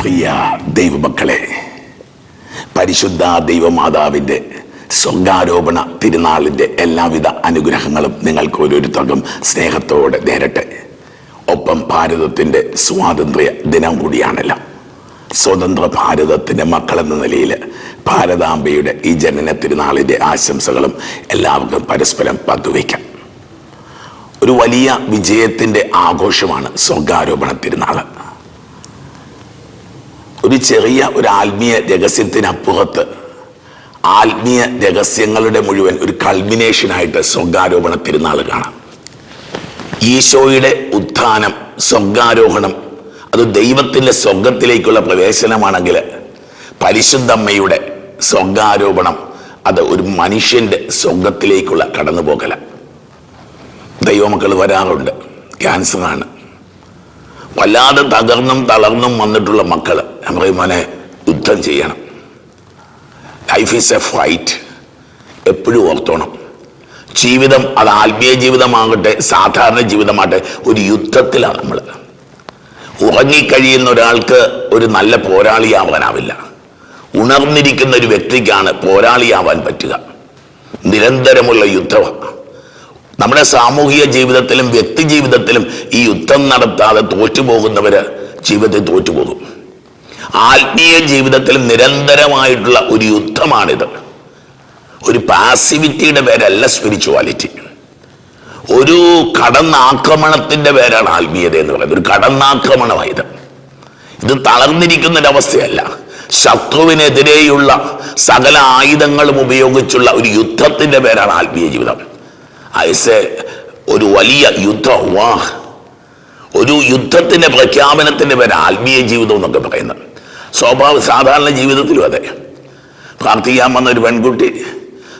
പ്രിയ ദൈവമക്കളെ പരിശുദ്ധ ദൈവമാതാവിന്റെ സ്വർഗാരോപണ തിരുനാളിന്റെ എല്ലാവിധ അനുഗ്രഹങ്ങളും നിങ്ങൾക്ക് ഓരോരുത്തർക്കും സ്നേഹത്തോടെ നേരട്ടെ. ഒപ്പം ഭാരതത്തിന്റെ സ്വാതന്ത്ര്യ ദിനം കൂടിയാണല്ലോ. സ്വതന്ത്ര ഭാരതത്തിന്റെ മക്കളെന്ന നിലയിൽ ഭാരതാംബയുടെ ഈ ജനന തിരുനാളിന്റെ ആശംസകളും എല്ലാവർക്കും പരസ്പരം പങ്കുവയ്ക്കാം. ഒരു വലിയ വിജയത്തിന്റെ ആഘോഷമാണ് സ്വർഗാരോപണ തിരുനാൾ. ഒരു ചെറിയ ഒരു ആത്മീയ രഹസ്യത്തിനപ്പുറത്ത് ആത്മീയ രഹസ്യങ്ങളുടെ മുഴുവൻ ഒരു കൾമിനേഷനായിട്ട് സ്വർഗാരോപണ തിരുനാൾ കാണാം. ഈശോയുടെ ഉത്ഥാനം സ്വർഗാരോഹണം അത് ദൈവത്തിന്റെ സ്വർഗത്തിലേക്കുള്ള പ്രവേശനമാണെങ്കിൽ പരിശുദ്ധമ്മയുടെ സ്വർഗാരോപണം അത് ഒരു മനുഷ്യന്റെ സ്വർഗത്തിലേക്കുള്ള കടന്നുപോകല ദൈവമക്കൾ വരാറുണ്ട്. ക്യാൻസറാണ്. വല്ലാതെ തകർന്നും തളർന്നും വന്നിട്ടുള്ള മക്കൾ ഞാൻ യുദ്ധം ചെയ്യണം. ലൈഫ് ഈസ് എ ഫൈറ്റ് എപ്പോഴും ഓർത്തോണം. ജീവിതം അത് ആത്മീയ ജീവിതമാകട്ടെ സാധാരണ ജീവിതമാകട്ടെ ഒരു യുദ്ധത്തിലാണ് നമ്മൾ ഉറങ്ങിക്കഴിയുന്ന ഒരാൾക്ക് ഒരു നല്ല പോരാളിയാവാനാവില്ല. ഉണർന്നിരിക്കുന്ന ഒരു വ്യക്തിക്കാണ് പോരാളിയാവാൻ പറ്റുക. നിരന്തരമുള്ള യുദ്ധമാണ്. നമ്മുടെ സാമൂഹിക ജീവിതത്തിലും വ്യക്തി ജീവിതത്തിലും ഈ യുദ്ധം നടത്താതെ തോറ്റുപോകുന്നവർ ജീവിതത്തിൽ തോറ്റുപോകും. ആത്മീയ ജീവിതത്തിൽ നിരന്തരമായിട്ടുള്ള ഒരു യുദ്ധമാണിത്. ഒരു പാസിവിറ്റിയുടെ പേരല്ല സ്പിരിച്വാലിറ്റി ഒരു കടന്നാക്രമണത്തിന്റെ പേരാണ് ആത്മീയത എന്ന് പറയുന്നത്. ഒരു കടന്നാക്രമണമായത്. ഇത് തളർന്നിരിക്കുന്ന ഒരവസ്ഥയല്ല ശത്രുവിനെതിരെയുള്ള സകല ആയുധങ്ങളും ഉപയോഗിച്ചുള്ള ഒരു യുദ്ധത്തിന്റെ പേരാണ് ആത്മീയ ജീവിതം. ഐസ് ഒരു വലിയ യുദ്ധം വാ ഒരു യുദ്ധത്തിന്റെ പ്രഖ്യാപനത്തിന്റെ പേര് ആത്മീയ ജീവിതം എന്നൊക്കെ പറയുന്നത്. സ്വാഭാവിക സാധാരണ ജീവിതത്തിലും അതെ. പ്രാർത്ഥിക്കാൻ വന്ന ഒരു പെൺകുട്ടി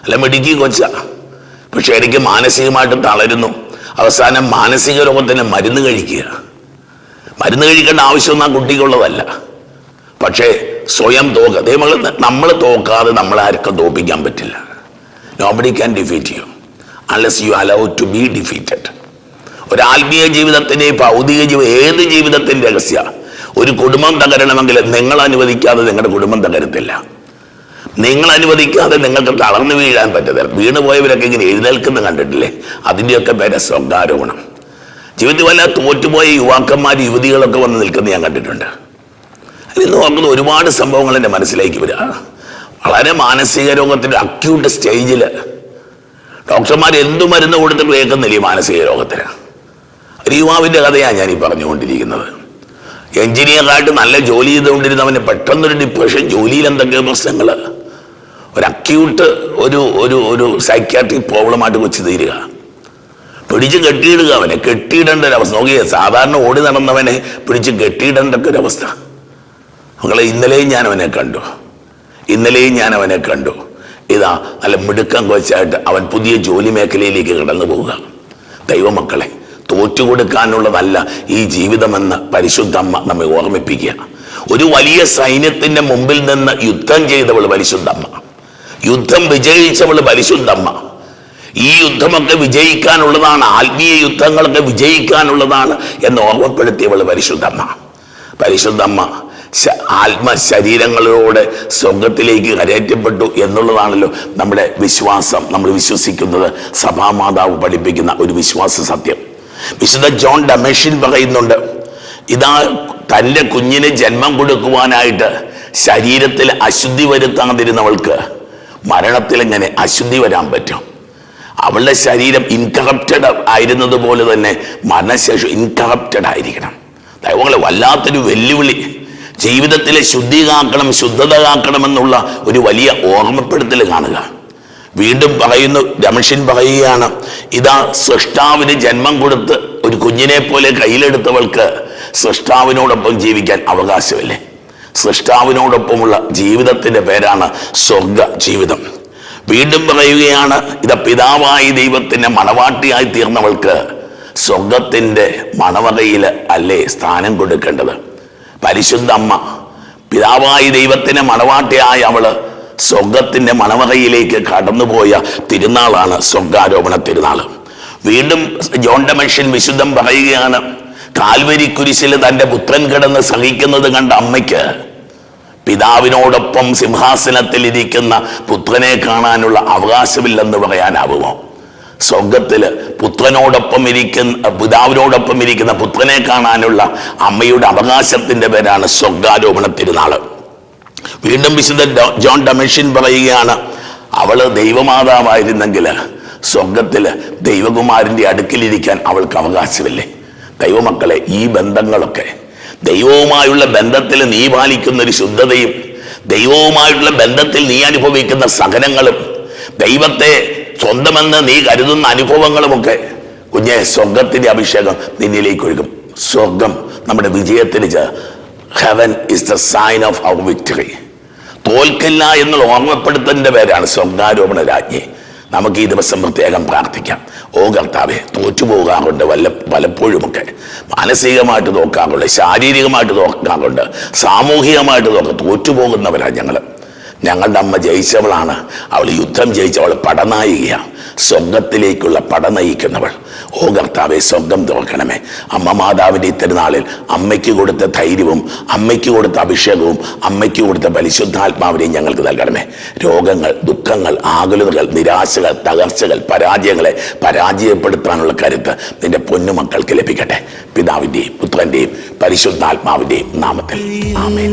അല്ല മിടുക്കി കൊച്ച. പക്ഷെ എനിക്ക് മാനസികമായിട്ട് തളരുന്നു. അവസാനം മാനസിക രോഗത്തിന് മരുന്ന് കഴിക്കുക. മരുന്ന് കഴിക്കേണ്ട ആവശ്യമൊന്നും ആ കുട്ടിക്കുള്ളതല്ല. പക്ഷേ സ്വയം തോക്ക ദൈവങ്ങൾ നമ്മൾ തോക്കാതെ നമ്മളാർക്കും തോപ്പിക്കാൻ പറ്റില്ല. Nobody can defeat you unless you allow to be defeated ഒരു ആത്മീയ ജീവിതത്തിന്റെ ഭൗതിക ജീവിതം ഏത് ജീവിതത്തിന്റെ രഹസ്യ? ഒരു കുടുംബം തകരണമെങ്കിൽ നിങ്ങൾ അനുവദിക്കാതെ നിങ്ങളുടെ കുടുംബം തകരത്തില്ല. നിങ്ങൾ അനുവദിക്കാതെ നിങ്ങൾക്ക് തളർന്നു വീഴാൻ പറ്റത്തില്ല. വീണ് പോയവരൊക്കെ ഇങ്ങനെ എഴുന്നേൽക്കുന്ന കണ്ടിട്ടില്ലേ? അതിന്റെയൊക്കെ പേരെ സ്വകാരോപണം ജീവിതത്തിൽ വല്ല തോറ്റുപോയ യുവാക്കന്മാർ യുവതികളൊക്കെ വന്ന് നിൽക്കുന്നത് ഞാൻ കണ്ടിട്ടുണ്ട്. ഇന്ന് ഓർക്കുന്ന ഒരുപാട് സംഭവങ്ങൾ എന്റെ മനസ്സിലേക്ക് വരിക. വളരെ മാനസിക രോഗത്തിന്റെ അക്യൂട്ട് സ്റ്റേജിൽ ഡോക്ടർമാർ എന്തു മരുന്ന് കൊടുത്തിട്ട് കേൾക്കുന്നില്ല ഈ മാനസിക രോഗത്തിന്. ഒരു യുവാവിന്റെ കഥയാണ് ഞാൻ ഈ പറഞ്ഞുകൊണ്ടിരിക്കുന്നത്. എഞ്ചിനീയറായിട്ട് നല്ല ജോലി ചെയ്തുകൊണ്ടിരുന്നവന് പെട്ടെന്നൊരു ഡിപ്രഷൻ ജോലിയിൽ എന്തൊക്കെയോ പ്രശ്നങ്ങൾ ഒരു അക്യൂട്ട് ഒരു ഒരു ഒരു സൈക്യാട്രിക് പ്രോബ്ലമായിട്ട് വെച്ച് തീരുക. പിടിച്ച് കെട്ടിയിടുക അവനെ. കെട്ടിയിടേണ്ട ഒരവസ്ഥ നോക്കിയേ സാധാരണ ഓടി നടന്നവനെ പിടിച്ച് കെട്ടിയിടേണ്ട ഒക്കെ മകളെ ഇന്നലെയും ഞാൻ അവനെ കണ്ടു. ഇന്നലെയും ഞാൻ അവനെ കണ്ടു. ഇതാ നല്ല മിടുക്കം കൊച്ചായിട്ട് അവൻ പുതിയ ജോലി മേഖലയിലേക്ക് കടന്നു പോവുക. ദൈവമക്കളെ തോറ്റുകൊടുക്കാനുള്ളതല്ല ഈ ജീവിതമെന്ന് പരിശുദ്ധമ്മ നമ്മെ ഓർമ്മിപ്പിക്കുക. ഒരു വലിയ സൈന്യത്തിന്റെ മുമ്പിൽ നിന്ന് യുദ്ധം ചെയ്തവൾ പരിശുദ്ധമ്മ യുദ്ധം വിജയിച്ചവൾ പരിശുദ്ധമ്മ ഈ യുദ്ധമൊക്കെ വിജയിക്കാനുള്ളതാണ് ആത്മീയ യുദ്ധങ്ങളൊക്കെ വിജയിക്കാനുള്ളതാണ് എന്ന് ഓർമ്മപ്പെടുത്തിയവൾ പരിശുദ്ധമ്മ പരിശുദ്ധമ്മ ആത്മശരീരങ്ങളോടെ സ്വർഗത്തിലേക്ക് കരയറ്റപ്പെട്ടു എന്നുള്ളതാണല്ലോ നമ്മുടെ വിശ്വാസം. നമ്മൾ വിശ്വസിക്കുന്നത് സഭാമാതാവ് പഠിപ്പിക്കുന്ന ഒരു വിശ്വാസ സത്യം. വിശുദ്ധ ജോൺ ഡമേഷിൻ പറയുന്നുണ്ട് ഇതാ തന്റെ കുഞ്ഞിന് ജന്മം കൊടുക്കുവാനായിട്ട് ശരീരത്തിൽ അശുദ്ധി വരുത്താതിരുന്നവൾക്ക് മരണത്തിൽ എങ്ങനെ അശുദ്ധി വരാൻ പറ്റും? അവളുടെ ശരീരം ഇൻകറപ്റ്റഡ് ആയിരുന്നതുപോലെ തന്നെ മരണശേഷം ഇൻകറപ്റ്റഡ് ആയിരിക്കണം. ദൈവങ്ങളെ വല്ലാത്തൊരു വെല്ലുവിളി. ജീവിതത്തിലെ ശുദ്ധി കാക്കണം ശുദ്ധത കാക്കണമെന്നുള്ള ഒരു വലിയ ഓർമ്മപ്പെടുത്തൽ കാണുക. വീണ്ടും പറയുന്നു രമേശൻ പറയുകയാണ് ഇതാ സൃഷ്ടാവിന് ജന്മം കൊടുത്ത് ഒരു കുഞ്ഞിനെ പോലെ കയ്യിലെടുത്തവൾക്ക് സൃഷ്ടാവിനോടൊപ്പം ജീവിക്കാൻ അവകാശമില്ലേ? സൃഷ്ടാവിനോടൊപ്പമുള്ള ജീവിതത്തിന്റെ പേരാണ് സ്വർഗ ജീവിതം വീണ്ടും പറയുകയാണ് ഇത് പിതാവായി ദൈവത്തിന്റെ മണവാട്ടിയായി തീർന്നവൾക്ക് സ്വർഗത്തിന്റെ മണവകയിൽ അല്ലേ സ്ഥാനം കൊടുക്കേണ്ടത്? പരിശുദ്ധ അമ്മ. പിതാവായി ദൈവത്തിന്റെ മണവാട്ടിയായ അവൾ സ്വർഗത്തിന്റെ മണവകയിലേക്ക് കടന്നുപോയ തിരുനാളാണ് സ്വർഗാരോപണ തിരുനാൾ വീണ്ടും ജോൺ മനുഷ്യൻ വിശുദ്ധം പറയുകയാണ് കാൽവരി കുരിശിൽ തന്റെ പുത്രൻ കിടന്ന് സഹിക്കുന്നത് കണ്ട അമ്മയ്ക്ക് പിതാവിനോടൊപ്പം സിംഹാസനത്തിൽ ഇരിക്കുന്ന പുത്രനെ കാണാനുള്ള അവകാശമില്ലെന്ന് പറയാനാവുമോ? സ്വർഗത്തിൽ പുത്രനോടൊപ്പം ഇരിക്കുന്ന പിതാവിനോടൊപ്പം ഇരിക്കുന്ന പുത്രനെ കാണാനുള്ള അമ്മയുടെ അവകാശത്തിന്റെ പേരാണ് സ്വർഗാരോപണ തിരുനാൾ. വീണ്ടും വിശുദ്ധ ജോൺ ഡമഷ്യൻ പറയുകയാണ് അവൾ ദൈവമാതാവായിരുന്നെങ്കിൽ സ്വർഗത്തിൽ ദൈവകുമാരന്റെ അടുക്കിലിരിക്കാൻ അവൾക്ക് അവകാശമില്ലേ? ദൈവമക്കളെ ഈ ബന്ധങ്ങളൊക്കെ ദൈവവുമായുള്ള ബന്ധത്തിൽ നീ പാലിക്കുന്ന ഒരു ശുദ്ധതയും ദൈവവുമായുള്ള ബന്ധത്തിൽ നീ അനുഭവിക്കുന്ന സഹനങ്ങളും ദൈവത്തെ സ്വന്തമെന്ന് നീ കരുതുന്ന അനുഭവങ്ങളുമൊക്കെ. കുഞ്ഞെ സ്വർഗത്തിന്റെ അഭിഷേകം നിന്നിലേക്ക് ഒഴുകും. സ്വർഗം നമ്മുടെ വിജയത്തിന് heaven is the sign of our victory തോൽക്കില്ല എന്നുള്ള ഓർമ്മപ്പെടുത്തലിന്റെ പേരാണ് സ്വർഗാരോപണ രാജ്ഞി. നമുക്ക് ഈ ദിവസം പ്രത്യേകം പ്രാർത്ഥിക്കാം. ഓ കർത്താവെ തോറ്റു പോകാറുണ്ട് വല്ല പലപ്പോഴുമൊക്കെ മാനസികമായിട്ട് നോക്കാറുണ്ട് ശാരീരികമായിട്ട് നോക്കാറുണ്ട് സാമൂഹികമായിട്ട് നോക്കാം തോറ്റുപോകുന്നവരാണ് ഞങ്ങൾ ഞങ്ങളുടെ അമ്മ ജയിച്ചവളാണ്. അവൾ യുദ്ധം ജയിച്ചവൾ പടനായികയാണ്. സ്വർഗത്തിലേക്കുള്ള പട നയിക്കുന്നവൾ. ഓ കർത്താവെ സ്വർഗം തുറക്കണമേ. അമ്മ മാതാവിന്റെ തിരുനാളിൽ അമ്മയ്ക്ക് കൊടുത്ത ധൈര്യവും അമ്മയ്ക്ക് കൊടുത്ത അഭിഷേകവും അമ്മയ്ക്ക് കൊടുത്ത പരിശുദ്ധാത്മാവിനെയും ഞങ്ങൾക്ക് നൽകണമേ. രോഗങ്ങൾ ദുഃഖങ്ങൾ ആകുലതകൾ നിരാശകൾ തകർച്ചകൾ പരാജയങ്ങളെ പരാജയപ്പെടുത്താനുള്ള കരുത്ത് നിന്റെ പൊന്നുമക്കൾക്ക് ലഭിക്കട്ടെ. പിതാവിന്റെയും പുത്രന്റെയും പരിശുദ്ധാത്മാവിന്റെയും നാമത്തിൽ. ആമേൻ.